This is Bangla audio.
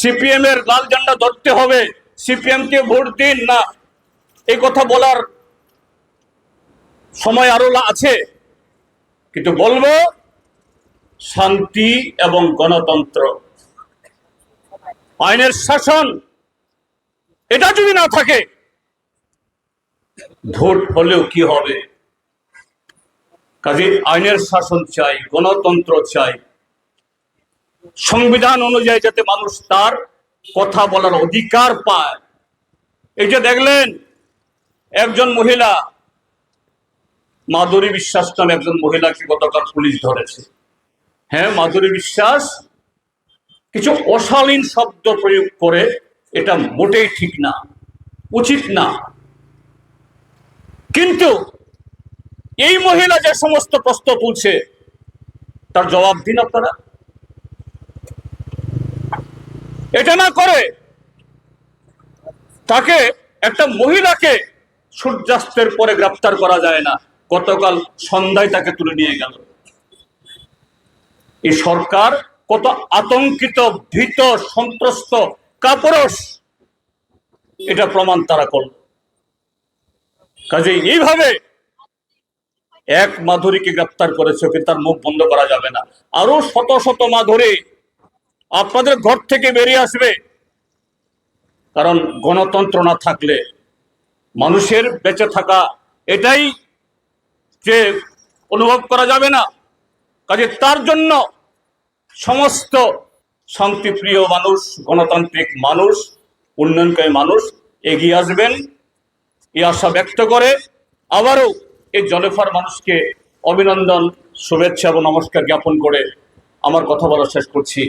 সিপিএম এর লাল ঝান্ডা ধরতে হবে। সিপিএম কে ভোট দিন না। এই কথা বলার সময় আরও আছে। কিন্তু বলব, শান্তি এবং গণতন্ত্র। আইনের শাসন, এটা যদি না থাকে, ভোট হলেও কি হবে? কাজে আইনের শাসন চাই, গণতন্ত্র চাই। সংবিধান অনুযায়ী যাতে মানুষ তার কথা বলার অধিকার পায়। এই যে দেখলেন, একজন মহিলা, মাধুরী বিশ্বাস নামে একজন মহিলাকে গতকাল পুলিশ ধরেছে। হ্যাঁ মাধুরী বিশ্বাস কিছু অশালীন শব্দ প্রয়োগ করে এটা মোটেই ঠিক না, উচিত না। কিন্তু এই মহিলা যে সমস্ত প্রশ্ন তুলছে, তার জবাব দিন আপনারা। এটা না করে তাকে একটা মহিলাকে সূর্যাস্তের পরে গ্রেপ্তার করা যায় না। গতকাল সন্ধ্যায় তাকে তুলে নিয়ে গেল। এই সরকার কত আতঙ্কিত, ভীত, সন্ত্রস্ত কাপড়স এটা প্রমাণ তারা করল। কাজে এইভাবে এক মাধুরীকে গ্রেপ্তার করেছে, কিন্তু তার মুখ বন্ধ করা যাবে না। আরও শত শত মাধুরী আপনাদের ঘর থেকে বেরিয়ে আসবে। কারণ গণতন্ত্র না থাকলে মানুষের বেঁচে থাকা এটাই যে অনুভব করা যাবে না। কাজে তার জন্য সমস্ত শান্তিপ্রিয় মানুষ, গণতান্ত্রিক মানুষ উন্নয়নকামী মানুষ এগিয়ে আসবেন। এই আশা ব্যক্ত করে আবারও এই জলেফার মানুষকে অভিনন্দন, শুভেচ্ছা এবং নমস্কার জ্ঞাপন করে আমার কথা বলা শেষ করছি।